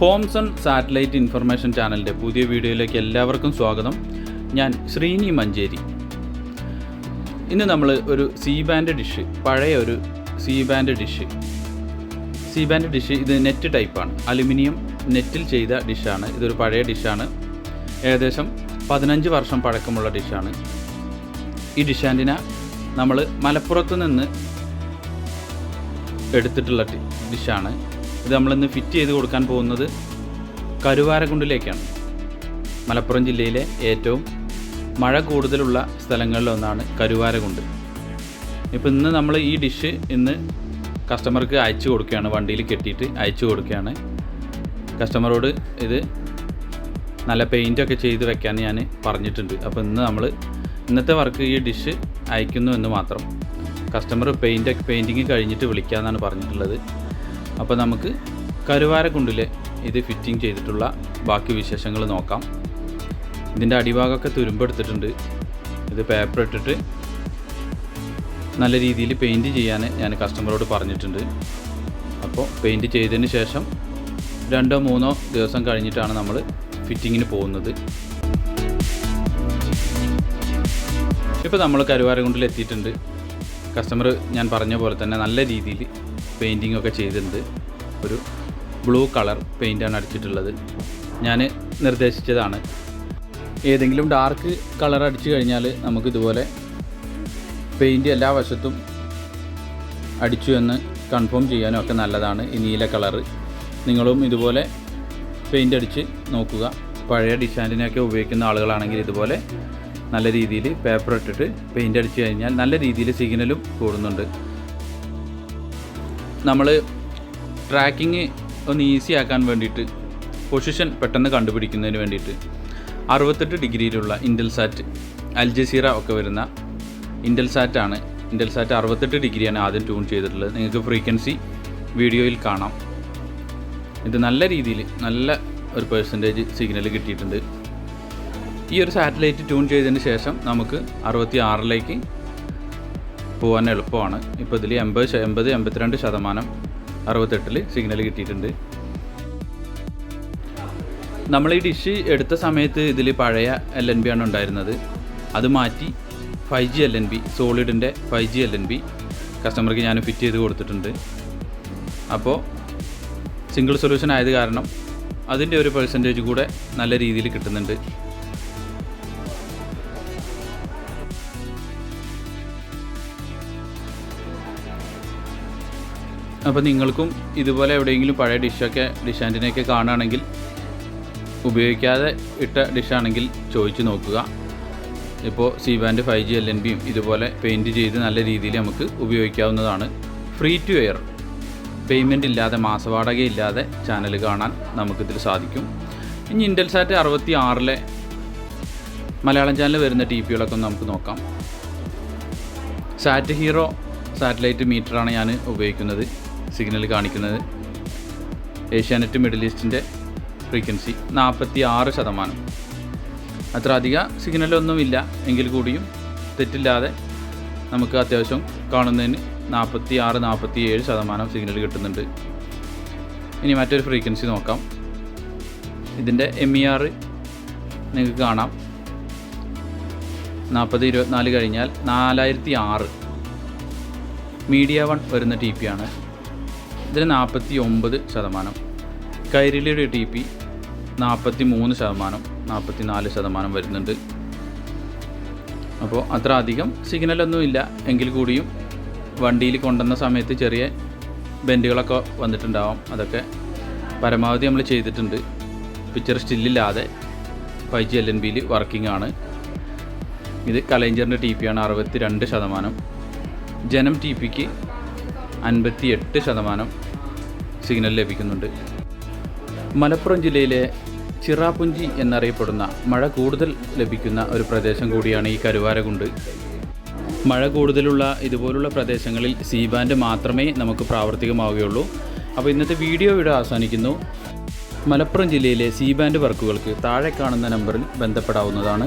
ഹോംസൺ satellite information ചാനലിന്റെ പുതിയ വീഡിയോയിലേക്ക് എല്ലാവർക്കും സ്വാഗതം. ഞാൻ ശ്രീനി മഞ്ചേരി. ഇന്ന് നമ്മൾ ഒരു സി ബാൻഡ് ഡിഷ് പഴയ ഒരു C band dish. C band dish ഇത് നെറ്റ് ടൈപ്പാണ്. അലുമിനിയം നെറ്റിൽ ചെയ്ത ഡിഷാണ്. ഇതൊരു പഴയ ഡിഷാണ്. ഏകദേശം പതിനഞ്ച് വർഷം പഴക്കമുള്ള ഡിഷാണ്. ഈ ഡിഷ് നമ്മൾ മലപ്പുറത്ത് നിന്ന് എടുത്തിട്ടുള്ള ഡിഷാണ്. ഇത് നമ്മളിന്ന് ഫിറ്റ് ചെയ്ത് കൊടുക്കാൻ പോകുന്നത് കരുവാരക്കുണ്ടിലേക്കാണ് മലപ്പുറം ജില്ലയിലെ ഏറ്റവും മഴ കൂടുതലുള്ള സ്ഥലങ്ങളിലൊന്നാണ് കരുവാരക്കുണ്ട് ഇപ്പോൾ ഇന്ന് നമ്മൾ ഈ ഡിഷ് ഇന്ന് കസ്റ്റമർക്ക് അയച്ചു കൊടുക്കുകയാണ്. വണ്ടിയിൽ കെട്ടിയിട്ട് അയച്ചു കൊടുക്കുകയാണ്. കസ്റ്റമറോട് ഇത് നല്ല പെയിന്റൊക്കെ ചെയ്ത് വെക്കാൻ ഞാൻ പറഞ്ഞിട്ടുണ്ട്. അപ്പോൾ ഇന്ന് നമ്മൾ ഇന്നത്തെ വർക്ക് ഈ ഡിഷ് അയക്കുന്നു എന്ന് മാത്രം. കസ്റ്റമർ പെയിന്റ് പെയിന്റിങ് കഴിഞ്ഞിട്ട് വിളിക്കാമെന്നാണ് പറഞ്ഞിട്ടുള്ളത്. അപ്പോൾ നമുക്ക് കരുവാരക്കുണ്ടിലെ ഇത് ഫിറ്റിംഗ് ചെയ്തിട്ടുള്ള ബാക്കി വിശേഷങ്ങൾ നോക്കാം. ഇതിന്റെ അടിഭാഗമൊക്കെ തുരുമ്പെടുത്തിട്ടുണ്ട് ഇത് പേപ്പർ ഇട്ടിട്ട് നല്ല രീതിയിൽ പെയിന്റ് ചെയ്യാൻ ഞാൻ കസ്റ്റമറോട് പറഞ്ഞിട്ടുണ്ട്. അപ്പോൾ പെയിന്റ് ചെയ്തതിന് ശേഷം രണ്ടോ മൂന്നോ ദിവസം കഴിഞ്ഞിട്ടാണ് നമ്മൾ ഫിറ്റിങ്ങിന് പോകുന്നത്. ഇപ്പോൾ നമ്മൾ കരുവാരകുണ്ടിൽ എത്തിയിട്ടുണ്ട്. കസ്റ്റമർ ഞാൻ പറഞ്ഞ പോലെ തന്നെ നല്ല രീതിയിൽ പെയിന്റിംഗ് ഒക്കെ ചെയ്തിട്ടുണ്ട്. ഒരു ബ്ലൂ കളർ പെയിന്റാണ് അടിച്ചിട്ടുള്ളത്. ഞാൻ നിർദ്ദേശിച്ചതാണ്. ഏതെങ്കിലും ഡാർക്ക് കളർ അടിച്ചു കഴിഞ്ഞാൽ നമുക്ക് ഇതുപോലെ പെയിന്റ് എല്ലാ വശത്തും അടിച്ചു എന്ന് കൺഫേം ചെയ്യാനും ഒക്കെ നല്ലതാണ് ഈ നീല കളറ് നിങ്ങളും ഇതുപോലെ പെയിന്റ് അടിച്ച് നോക്കുക. പഴയ ഡിഷാന്റിനെയൊക്കെ ഉപയോഗിക്കുന്ന ആളുകളാണെങ്കിൽ ഇതുപോലെ നല്ല രീതിയിൽ പേപ്പർ ഇട്ടിട്ട് പെയിന്റ് അടിച്ച് കഴിഞ്ഞാൽ നല്ല രീതിയിൽ സിഗ്നലും കൂടുന്നുണ്ട്. നമ്മൾ ട്രാക്കിങ് ഒന്ന് ഈസി ആക്കാൻ വേണ്ടിയിട്ട് പൊസിഷൻ പെട്ടെന്ന് കണ്ടുപിടിക്കുന്നതിന് വേണ്ടിയിട്ട് അറുപത്തെട്ട് ഡിഗ്രിയിലുള്ള ഇൻഡൽസാറ്റ് അൽജസീറ ഒക്കെ വരുന്ന ഇൻഡൽസാറ്റാണ് ഇൻഡൽസാറ്റ് അറുപത്തെട്ട് ഡിഗ്രിയാണ് ആദ്യം ട്യൂൺ ചെയ്തിട്ടുള്ളത്. നിങ്ങൾക്ക് ഫ്രീക്വൻസി വീഡിയോയിൽ കാണാം. ഇത് നല്ല രീതിയിൽ നല്ല ഒരു പെർസെന്റേജ് സിഗ്നൽ കിട്ടിയിട്ടുണ്ട്. ഈ ഒരു സാറ്റലൈറ്റ് ട്യൂൺ ചെയ്തതിന് ശേഷം നമുക്ക് അറുപത്തി ആറിലേക്ക് പോകാൻ എളുപ്പമാണ്. ഇപ്പോൾ ഇതിൽ എൺപത് എൺപത് എൺപത്തിരണ്ട് ശതമാനം അറുപത്തെട്ടിൽ സിഗ്നൽ കിട്ടിയിട്ടുണ്ട്. നമ്മൾ ഈ ഡിഷ് എടുത്ത സമയത്ത് ഇതിൽ പഴയ എൽ എൻ ബി ആണ് ഉണ്ടായിരുന്നത്. അത് മാറ്റി five G L N B സോളിഡിന്റെ five G L N B കസ്റ്റമർക്ക് ഞാൻ ഫിറ്റ് ചെയ്ത് കൊടുത്തിട്ടുണ്ട്. അപ്പോൾ സിംഗിൾ സൊല്യൂഷൻ ആയത് കാരണം അതിന്റെ ഒരു പെർസെന്റേജ് കൂടെ നല്ല രീതിയിൽ കിട്ടുന്നുണ്ട്. അപ്പോൾ നിങ്ങൾക്കും ഇതുപോലെ എവിടെയെങ്കിലും പഴയ ഡിഷൊക്കെ ഡിഷ് ആന്റിനെയൊക്കെ കാണുകയാണെങ്കിൽ ഉപയോഗിക്കാതെ ഇട്ട ഡിഷാണെങ്കിൽ ചോദിച്ചു നോക്കുക. ഇപ്പോൾ C band five G L N ബിയും ഇതുപോലെ പെയിന്റ് ചെയ്ത് നല്ല രീതിയിൽ നമുക്ക് ഉപയോഗിക്കാവുന്നതാണ്. ഫ്രീ ടു എയർ പേയ്മെന്റ് ഇല്ലാതെ മാസവാടകയില്ലാതെ ചാനൽ കാണാൻ നമുക്കിതിൽ സാധിക്കും. ഇനി ഇൻഡൽസാറ്റ് അറുപത്തി ആറിലെ മലയാളം ചാനൽ വരുന്ന ടി പികളൊക്കെ ഒന്ന് നമുക്ക് നോക്കാം. സാറ്റ് ഹീറോ സാറ്റലൈറ്റ് മീറ്ററാണ് ഞാൻ ഉപയോഗിക്കുന്നത്. സിഗ്നൽ കാണിക്കുന്നത് ഏഷ്യാനെറ്റ് മിഡിൽ ഈസ്റ്റിന്റെ ഫ്രീക്വൻസി നാൽപ്പത്തി ആറ് ശതമാനം. അത്ര അധിക സിഗ്നലൊന്നുമില്ല എങ്കിൽ കൂടിയും തെറ്റില്ലാതെ നമുക്ക് അത്യാവശ്യം കാണുന്നതിന് നാൽപ്പത്തി ആറ് നാൽപ്പത്തി ഏഴ് ശതമാനം സിഗ്നൽ കിട്ടുന്നുണ്ട്. ഇനി മറ്റൊരു ഫ്രീക്വൻസി നോക്കാം. ഇതിന്റെ എം ഇ ആർ നിങ്ങൾക്ക് കാണാം. നാൽപ്പത് ഇരുപത്തിനാല് കഴിഞ്ഞാൽ നാലായിരത്തി ആറ് മീഡിയ വൺ വരുന്ന ടി പി ആണ്. ഇതിന് നാൽപ്പത്തി ഒമ്പത് ശതമാനം. കൈരളിയുടെ ടി പി നാൽപ്പത്തി മൂന്ന് ശതമാനം നാൽപ്പത്തി നാല് ശതമാനം വരുന്നുണ്ട്. അപ്പോൾ അത്ര അധികം സിഗ്നലൊന്നും ഇല്ല. എങ്കിൽ കൂടിയും വണ്ടിയിൽ കൊണ്ടുവന്ന സമയത്ത് ചെറിയ ബെൻഡുകളൊക്കെ വന്നിട്ടുണ്ടാവാം. അതൊക്കെ പരമാവധി നമ്മൾ ചെയ്തിട്ടുണ്ട്. പിക്ചർ സ്റ്റില്ലില്ലാതെ ഫൈവ് ജി എൽ എൻ ബിയിൽ വർക്കിംഗ് ആണ്. ഇത് കലൈഞ്ചറിന്റെ ടി പി ആണ് അറുപത്തി രണ്ട് ശതമാനം. ജനം ടി പിക്ക് അൻപത്തി എട്ട് ശതമാനം സിഗ്നൽ ലഭിക്കുന്നുണ്ട്. മലപ്പുറം ജില്ലയിലെ ചിറാപുഞ്ചി എന്നറിയപ്പെടുന്ന മഴ കൂടുതൽ ലഭിക്കുന്ന ഒരു പ്രദേശം കൂടിയാണ് ഈ കരുവാരകുണ്ട്. മഴ കൂടുതലുള്ള ഇതുപോലുള്ള പ്രദേശങ്ങളിൽ സി ബാൻഡ് മാത്രമേ നമുക്ക് പ്രാവർത്തികമാവുകയുള്ളൂ. അപ്പോൾ ഇന്നത്തെ വീഡിയോ ഇവിടെ അവസാനിക്കുന്നു. മലപ്പുറം ജില്ലയിലെ സി ബാൻഡ് വർക്കുകൾക്ക് താഴെ കാണുന്ന നമ്പറിൽ ബന്ധപ്പെടാവുന്നതാണ്.